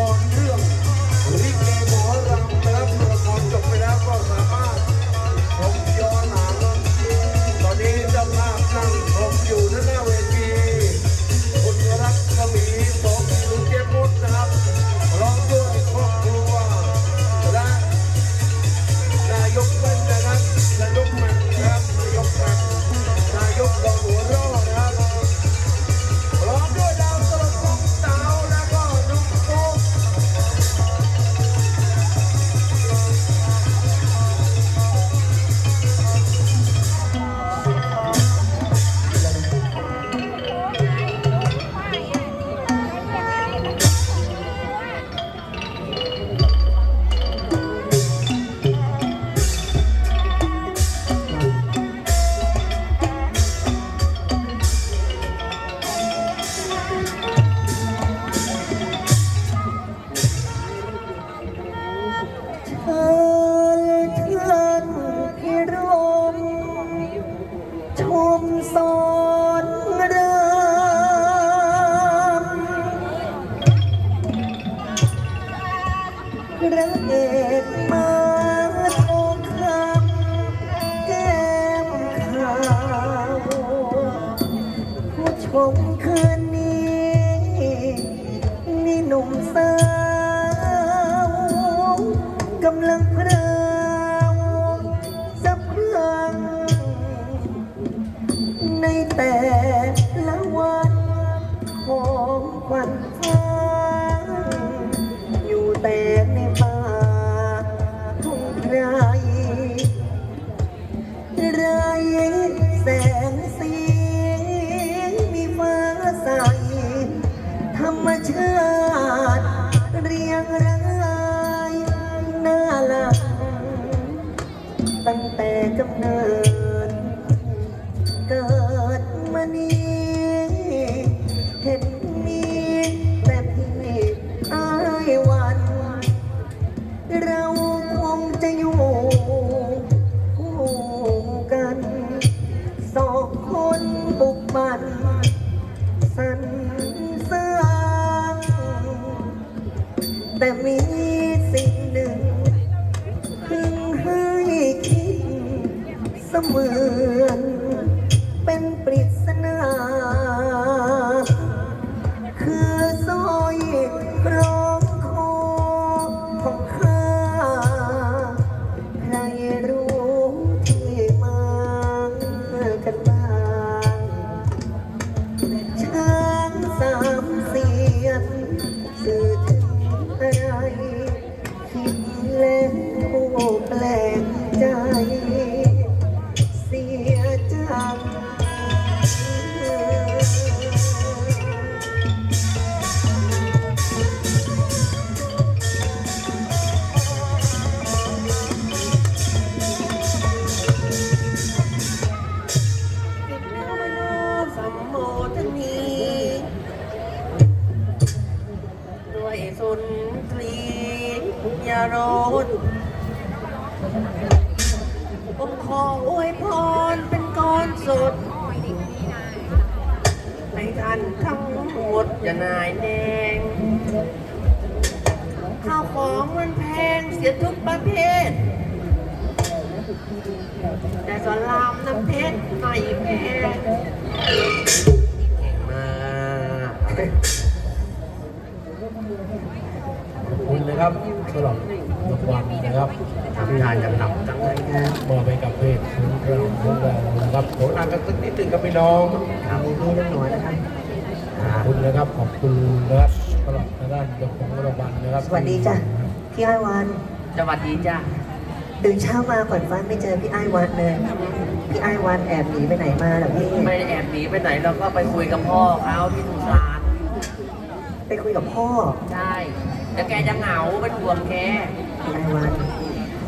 morning. มสอนรามรื่เอกมาทองคำแก้มขาวผู้ชมคืนนี้นี่หนุ่มสาวกำลังเพลิ กำเนิด เกิดมานี้เห็นมีแต่พี่อายวัน เราคงจะอยู่คู่กันสองคนบุกบันสรรสร้างแต่มี มือน ยารสผมขออวยพรเป็นก้อนสดให้ท่านทั้งหมดจะนายแดงข้าวของมันแพงเสียทุกประเภทแต่สลามน้ำเพชรไม่แพงมาขอบคุณนะครับสำหรับรางวัลนะครับ ทำงาน กันหนักจังเลยนะมอบให้กับเพจคุณเราของเรานะครับขออ่านกันสักนิดหนึ่งครับพี่น้องมีพี่น้องหนูนะครับขอบคุณนะครับขอบคุณนะครับสำหรับทางด้านเจ้าของรางวัลนะครับสวัสดีจ้ะพี่ไอ้ายวันสวัสดีจ้าตื่นเช้ามาขวัญฟ้าไม่เจอพี่ไอ้ายวันเลยพี่ไอ้ายวันแอบหนีไปไหนมาเหรอพี่ไม่ได้แอบหนีไปไหนเราก็ไปคุยกับพ่อเขาที่สุสานไปคุยกับพ่อ ใช่ แล้วแกจะเหงาเป็นห่วงแก พี่ไอ้ายวัน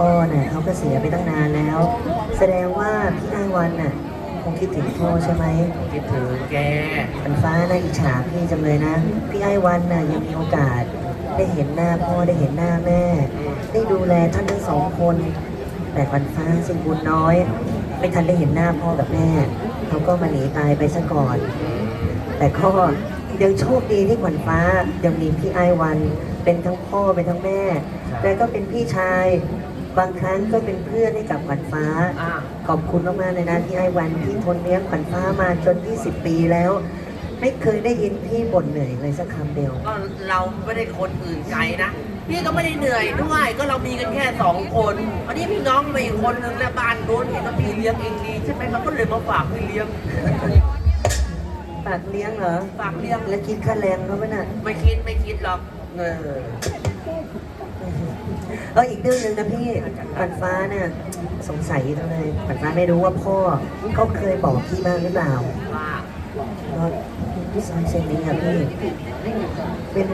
พ่อเนี่ยเขาก็เสียไปตั้งนานแล้ว แสดงว่าพี่ไอ้ายวันน่ะคงคิดถึงพ่อใช่ไหมคิดถึงแกขวัญฟ้าน่าอิจฉาพี่จังเลยนะ พี่ไอ้ายวันน่ะยังมีโอกาส ได้เห็นหน้าพ่อได้เห็นหน้าแม่ ได้ดูแลท่านทั้งสองคน แต่ขวัญฟ้าสิงบุญน้อย ไม่ทันได้เห็นหน้าพ่อกับแม่เขาก็มาหนีตายไปซะก่อน แต่ก็ยังโชคดีที่ขวัญฟ้ายังมีพี่ไอ้ายวัน เป็นทั้งพ่อเป็นทั้งแม่ และก็เป็นพี่ชาย บางครั้งก็เป็นเพื่อนให้กับขวัญฟ้า อะขอบคุณมากๆเลยนะพี่ไอ้วันที่ทนเลี้ยงขวัญฟ้ามาจน 20 ปีแล้ว ไม่เคยได้ยินพี่บ่นเหนื่อยเลยสักคำเดียว ก็เราไม่ได้คนอื่นไกลนะ พี่ก็ไม่ได้เหนื่อยด้วยก็เรามีกันแค่สองคน อันนี้พี่น้องมาอีกคนนึงแล้วบ้านโน้นเห็นว่าพี่เลี้ยงเองดีใช่ไหมเขาก็เลยมาฝากพี่เลี้ยงปากเลี้ยงเหรอ ฝากเลี้ยงแล้วคิดค่าแรงเขาไหมน่ะ ไม่คิดไม่คิดหรอกเออ เอออีกเรื่องหนึ่งนะพี่ขวัญฟ้าเนี่ยสงสัยจังเลยขวัญฟ้าไม่รู้ว่าพ่อเขาเคยบอกพี่บ้างหรือเปล่าว่าว่าสร้อยเส้นนี้อะพี่เป็น